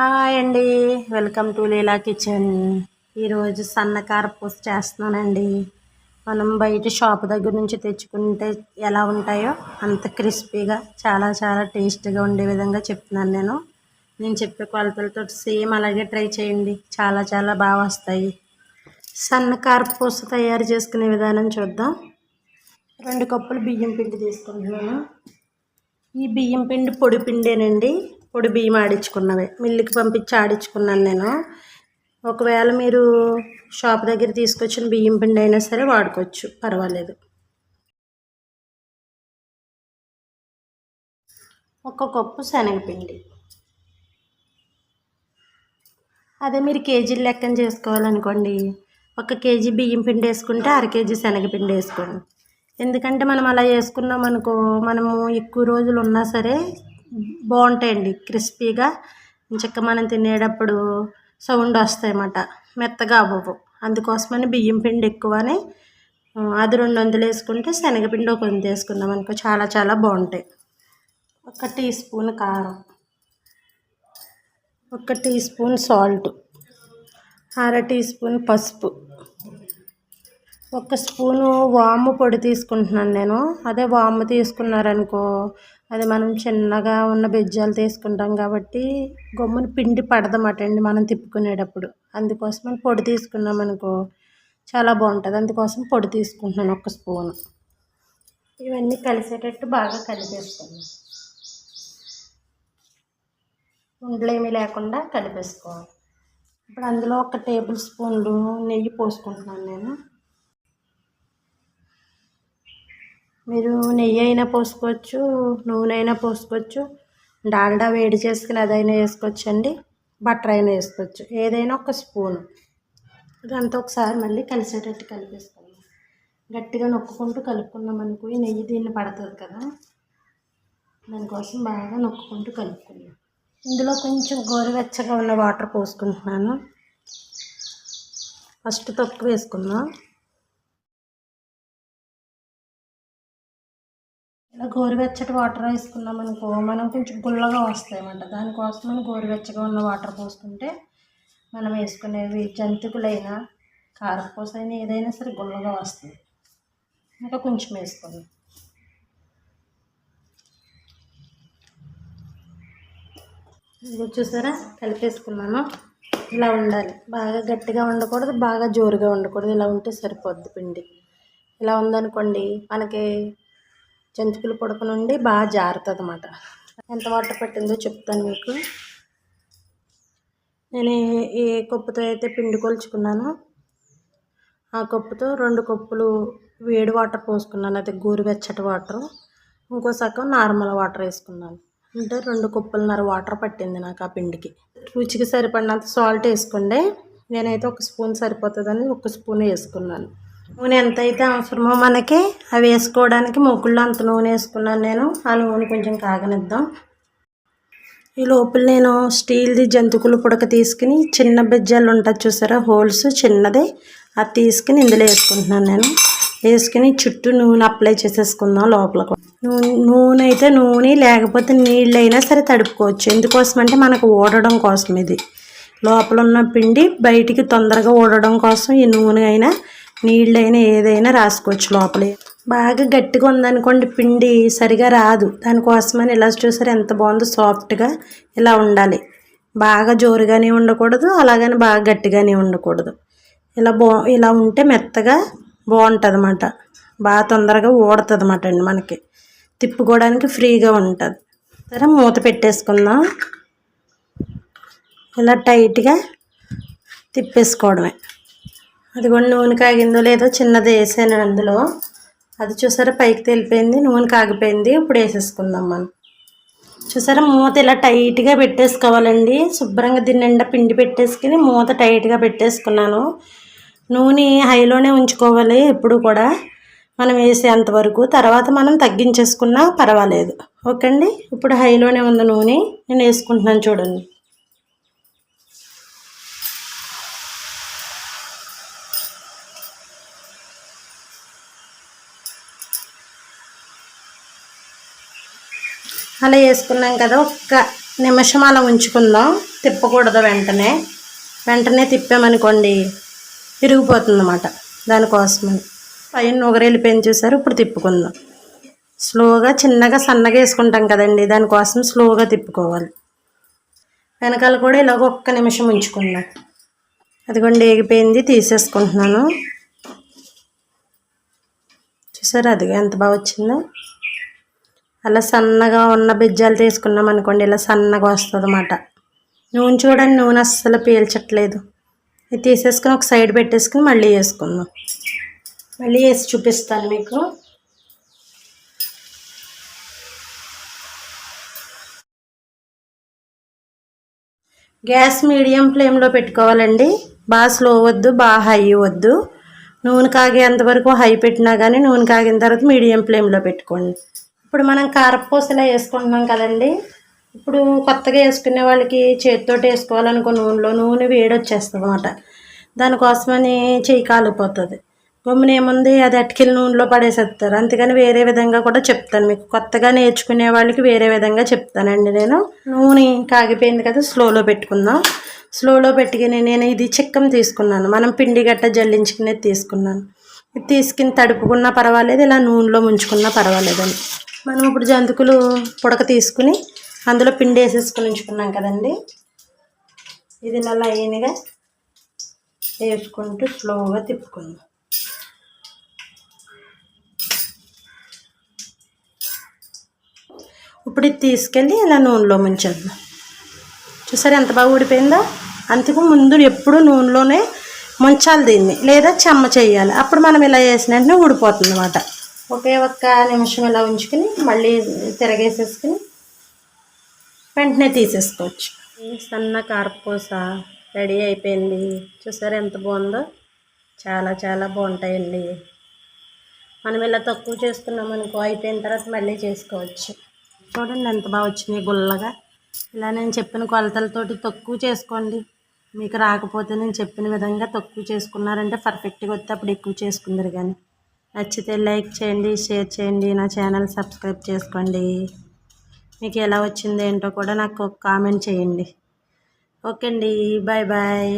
Hi అండి. Welcome to Leela kitchen ఈరోజు సన్నకార పూస చేస్తున్నానండి. మనం బయట షాప్ దగ్గర నుంచి తెచ్చుకుంటే ఎలా ఉంటాయో అంత క్రిస్పీగా చాలా చాలా టేస్ట్గా ఉండే విధంగా చెప్తున్నాను నేను. నేను చెప్పే కొలతలతో సేమ్ అలాగే ట్రై చేయండి. చాలా చాలా బాగా వస్తాయి. సన్నకార పూస తయారు చేసుకునే విధానం చూద్దాం. రెండు కప్పులు బియ్యం పిండి తీసుకుంటున్నాను. ఈ బియ్యం పిండి పొడి పిండేనండి. పొడి బియ్యం ఆడించుకున్నవే. మిల్లుకి పంపించి ఆడించుకున్నాను నేను. ఒకవేళ మీరు షాప్ దగ్గర తీసుకొచ్చిన బియ్యం పిండి అయినా సరే వాడుకోవచ్చు. పర్వాలేదు. ఒక కప్పు శనగపిండి. అదే మీరు కేజీలు లెక్కన చేసుకోవాలనుకోండి. ఒక కేజీ బియ్యం పిండి వేసుకుంటే అర కేజీ శనగపిండి వేసుకోండి. ఎందుకంటే మనం అలా వేసుకున్నాం అనుకో మనము ఎక్కువ రోజులు ఉన్నా సరే బాగుంటాయండి. క్రిస్పీగా చక్క మనం తినేటప్పుడు సౌండ్ వస్తాయన్నమాట. మెత్తగా అవ్వవు. అందుకోసమని బియ్యం పిండి ఎక్కువని అది రెండు వందలు వేసుకుంటే శనగపిండి ఒక వంద వేసుకున్నాం అనుకో చాలా చాలా బాగుంటాయి. ఒక టీ స్పూన్ కారం ఒక టీ స్పూన్ సాల్ట్ అర టీ స్పూన్ పసుపు. ఒక స్పూను వాము పొడి తీసుకుంటున్నాను నేను. అదే వాము తీసుకున్నారనుకో అది మనం చిన్నగా ఉన్న బెజ్జాలు తీసుకుంటాం కాబట్టి గమ్మున పిండి పడదమాట అండి మనం తిప్పుకునేటప్పుడు. అందుకోసం పొడి తీసుకున్నాం అనుకో చాలా బాగుంటుంది. అందుకోసం పొడి తీసుకుంటున్నాను ఒక స్పూను. ఇవన్నీ కలిసేటట్టు బాగా కలిపేస్తాను ఉండలేమీ లేకుండా కలిపేసుకోవాలి. ఇప్పుడు అందులో ఒక టేబుల్ స్పూన్లు నెయ్యి పోసుకుంటున్నాను నేను. మీరు నెయ్యి అయినా పోసుకోవచ్చు నూనె అయినా పోసుకోవచ్చు డాల్డా వేడి చేసుకుని అదైనా వేసుకోవచ్చు అండి బటర్ అయినా వేసుకోవచ్చు ఏదైనా ఒక స్పూను. ఇదంతా ఒకసారి మళ్ళీ కలిసేటట్టు కలిపేసుకుందాం. గట్టిగా నొక్కుకుంటూ కలుపుకున్నాం అనుకో ఈ నెయ్యి దీన్ని పడుతుంది కదా. దానికోసం బాగా నొక్కుకుంటూ కలుపుకున్నాం ఇందులో కొంచెం గోరువెచ్చగా ఉన్న వాటర్ పోసుకుంటున్నాను. ఫస్ట్ తొక్కు వేసుకుందాం. ఇలా గోరువెచ్చటి వాటర్ వేసుకున్నాం అనుకో మనం కొంచెం గుల్లగా వస్తాయి దానికోసం మనం గోరువెచ్చగా ఉన్న వాటర్ పోసుకుంటే మనం వేసుకునేవి జంతికలైనా కారపూస అయినా ఏదైనా సరే గుల్లగా వస్తుంది ఇంకా కొంచెం వేసుకోండి. ఇది చూసారా? కలిపేసుకున్నాను. ఇలా ఉండాలి. బాగా గట్టిగా ఉండకూడదు బాగా జోరుగా ఉండకూడదు. ఇలా ఉంటే సరిపోద్ది పిండి. ఇలా ఉందనుకోండి మనకి జంతికల పొడక నుండి బాగా జారుతుంది అన్నమాట ఎంత వాటర్ పట్టిందో చెప్తాను మీకు. నేను ఏ కప్పుతో అయితే పిండి కొలుచుకున్నానో. ఆ కప్పుతో రెండు కప్పులు వేడి వాటర్ పోసుకున్నాను. అది గోరువెచ్చటి వాటర్ ఇంకో సగం నార్మల్ వాటర్ వేసుకున్నాను. అంటే రెండు కుప్పలన్నర వాటర్ పట్టింది నాకు ఆ పిండికి. రుచికి సరిపడినంత సాల్ట్ వేసుకోండి నేనైతే ఒక స్పూన్ సరిపోతుందని ఒక స్పూన్ వేసుకున్నాను. నూనె ఎంత అయితే అవసరమో మనకి అవి వేసుకోవడానికి మొక్కుల్లో అంత నూనె వేసుకున్నాను నేను. ఆ నూనె కొంచెం కాగనిద్దాం. ఈ లోపల నేను స్టీల్ది జంతుకులు పుడక తీసుకుని చిన్న బిజ్జాలు ఉంటుంది చూసారా? హోల్స్ చిన్నది. అది తీసుకుని ఇందులో వేసుకుంటున్నాను నేను. వేసుకుని చుట్టూ నూనె అప్లై చేసేసుకుందాం లోపల నూనె నూనె అయితే నూనె లేకపోతే నీళ్ళు అయినా సరే తడుపుకోవచ్చు. ఎందుకోసం అంటే మనకు ఓడడం కోసం ఇది. లోపల ఉన్న పిండి బయటికి తొందరగా ఓడడం కోసం ఈ నూనె అయినా నీళ్ళైనా ఏదైనా రాసుకోవచ్చు లోపల. బాగా గట్టిగా ఉందనుకోండి పిండి సరిగా రాదు. దానికోసమని ఇలా చూసారు ఎంత బాగుందో సాఫ్ట్గా ఇలా ఉండాలి. బాగా జోరుగానే ఉండకూడదు అలాగని బాగా గట్టిగానే ఉండకూడదు. ఇలా బా ఇలా ఉంటే మెత్తగా బాగుంటుంది అన్నమాట బాగా తొందరగా ఊడుతుంది అన్నమాట అండి మనకి. తిప్పుకోవడానికి ఫ్రీగా ఉంటుంది. సరే మూత పెట్టేసుకుందాం. ఇలా టైట్గా తిప్పేసుకోవడమే. అది కూడా నూనె కాగిందో లేదో చిన్నది వేసాను అందులో. అది చూసారా పైకి తెలిపోయింది నూనె కాగిపోయింది ఇప్పుడు వేసేసుకుందాం మనం. చూసారా మూత ఇలా టైట్గా పెట్టేసుకోవాలండి. శుభ్రంగా దీని నిండా పిండి పెట్టేసుకుని మూత టైట్గా పెట్టేసుకున్నాను. నూనె హైలోనే ఉంచుకోవాలి ఎప్పుడు కూడా. మనం వేసేంతవరకు తర్వాత మనం తగ్గించేసుకున్నా పర్వాలేదు. ఓకే అండి ఇప్పుడు హైలోనే ఉంది నూనె నేను వేసుకుంటున్నాను చూడండి. అలా వేసుకున్నాం కదా ఒక్క నిమిషం అలా ఉంచుకుందాం. తిప్పకూడదు వెంటనే. వెంటనే తిప్పామనుకోండి విరిగిపోతుంది అన్నమాట దానికోసమని. పైన నూగరెళ్ళిపోయింది చూసారు ఇప్పుడు తిప్పుకుందాం. స్లోగా చిన్నగా సన్నగా వేసుకుంటాం కదండి దానికోసం స్లోగా తిప్పుకోవాలి. వెనకాల కూడా ఇలాగ ఒక్క నిమిషం ఉంచుకుందాం. అదిగోండి ఏగిపోయింది తీసేసుకుంటున్నాను. చూసారు అది ఎంత బాగా వచ్చిందో. అలా సన్నగా ఉన్న బిజ్జాలు తీసుకున్నాం అనుకోండి ఇలా సన్నగా వస్తుంది అన్నమాట. నూనె చూడండి నూనె అస్సలు పీల్చట్లేదు. ఇది తీసేసుకుని ఒక సైడ్ పెట్టేసుకుని మళ్ళీ వేసుకుందాం. మళ్ళీ వేసి చూపిస్తాను మీకు. గ్యాస్ మీడియం ఫ్లేమ్లో పెట్టుకోవాలండి. బాగా స్లో వద్దు బాగా హై వద్దు. నూనె కాగేంత వరకు హై పెట్టినా కానీ నూనె కాగిన తర్వాత మీడియం ఫ్లేమ్లో పెట్టుకోండి. ఇప్పుడు మనం కారపూసలా వేసుకుంటున్నాం కదండి. ఇప్పుడు కొత్తగా వేసుకునే వాళ్ళకి చేతితోటి వేసుకోవాలనుకో నూనెలో నూనె వేడి వచ్చేస్తుంది అనమాట దానికోసమని చేయి కాలిపోతుంది. గమ్మున ఏముంది? అది అటుకెళ్ళి నూనెలో పడేసేస్తారు. అందుకని వేరే విధంగా కూడా చెప్తాను మీకు. కొత్తగా నేర్చుకునే వాళ్ళకి వేరే విధంగా చెప్తానండి నేను. నూనె కాగిపోయింది కదా స్లోలో పెట్టుకుందాం. స్లోలో పెట్టుకుని నేను ఇది చిక్కం తీసుకున్నాను. మనం పిండి గట్ట జల్లించుకునేది తీసుకున్నాను. ఇది తీసుకుని తడుపుకున్నా పర్వాలేదు ఇలా నూనెలో ముంచుకున్నా పర్వాలేదండి. మనం ఇప్పుడు జంతుకులు పుడక తీసుకుని అందులో పిండి వేసేసుకుని ఉంచుకున్నాం కదండి. ఇది ఇలా లైన్గా వేసుకుంటూ స్లోగా తిప్పుకుందాం. ఇప్పుడు ఇది తీసుకెళ్ళి ఇలా నూనెలో ముంచేద్దాం. చూసారు ఎంత బాగా ఊడిపోయిందో? అంతకు ముందు ఎప్పుడు నూనెలోనే ముంచాలి దీన్ని. లేదా చెమ్మ చేయాలి. అప్పుడు మనం ఇలా వేసిన వెంటనే ఊడిపోతుంది అన్నమాట. ఒకే ఒక్క నిమిషం ఇలా ఉంచుకుని మళ్ళీ తిరగేసేసుకుని వెంటనే తీసేసుకోవచ్చు. సన్న కారపూస రెడీ అయిపోయింది. చూసారు ఎంత బాగుందో? చాలా చాలా బాగుంటాయండి. మనం ఇలా తక్కువ చేసుకున్నాం అనుకో అయిపోయిన తర్వాత మళ్ళీ చేసుకోవచ్చు. చూడండి ఎంత బాగా వచ్చినాయి గుల్లగా. ఇలా నేను చెప్పిన కొలతలతోటి తక్కువ చేసుకోండి. మీకు రాకపోతే నేను చెప్పిన విధంగా తక్కువ చేసుకున్నారంటే పర్ఫెక్ట్గా వస్తే అప్పుడు ఎక్కువ చేసుకుందరు కానీ. నచ్చితే లైక్ చేయండి షేర్ చేయండి నా ఛానల్ సబ్స్క్రైబ్ చేసుకోండి. మీకు ఎలా వచ్చింది ఏంటో కూడా నాకు కామెంట్ చేయండి. ఓకే అండి బాయ్ బాయ్.